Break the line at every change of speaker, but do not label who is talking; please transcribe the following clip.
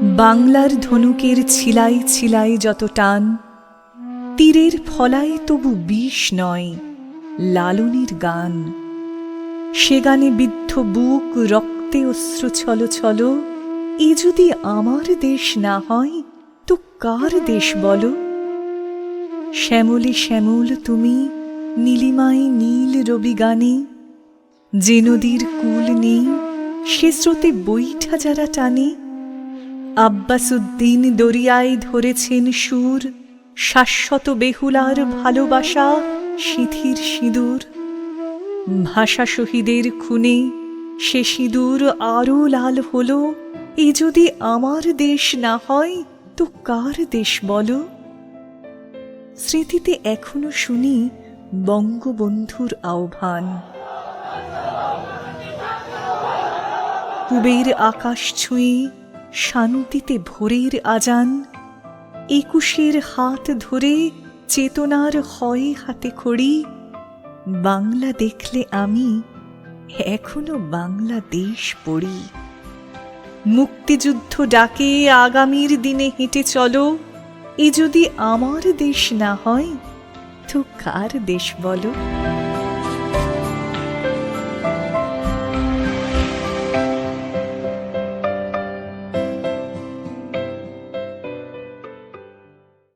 বাংলার ধনুকের ছিলাই ছিলাই যত টান, তীরের ফলায় তবু বিষ নয়, লালনের গান। সে গানে বিদ্ধ বুক, রক্তে অশ্রু ছল ছল, এ যদি আমার দেশ না হয়, তো কার দেশ বলো? শ্যামলে শ্যামল তুমি, নীলিমায় নীল রবি গানে, যে নদীর কুল নেই, সে স্রোতে বৈঠা যারা টানে আব্বাসুদ্দিন দরিয়ায় ধরেছেন সুর, শাশ্বত বেহুলার ভালোবাসা সিঁথির সিঁদুর। ভাষা শহীদের খুনে সে সিঁদুর আরও লাল হলো, এ যদি আমার দেশ না হয় তো কার দেশ বলো? স্মৃতিতে এখনও শুনি বঙ্গবন্ধুর আহ্বান। কুবের আকাশ ছুঁয়ে শান্তিতে ভোরের আজান, একুশের হাত ধরে চেতনার হয় হাতে খড়ি, বাংলা দেখলে আমি এখনও বাংলাদেশ পড়ি। মুক্তিযুদ্ধ ডাকে আগামীর দিনে হেঁটে চলো, এ যদি আমার দেশ না হয়, তো কার দেশ বলো?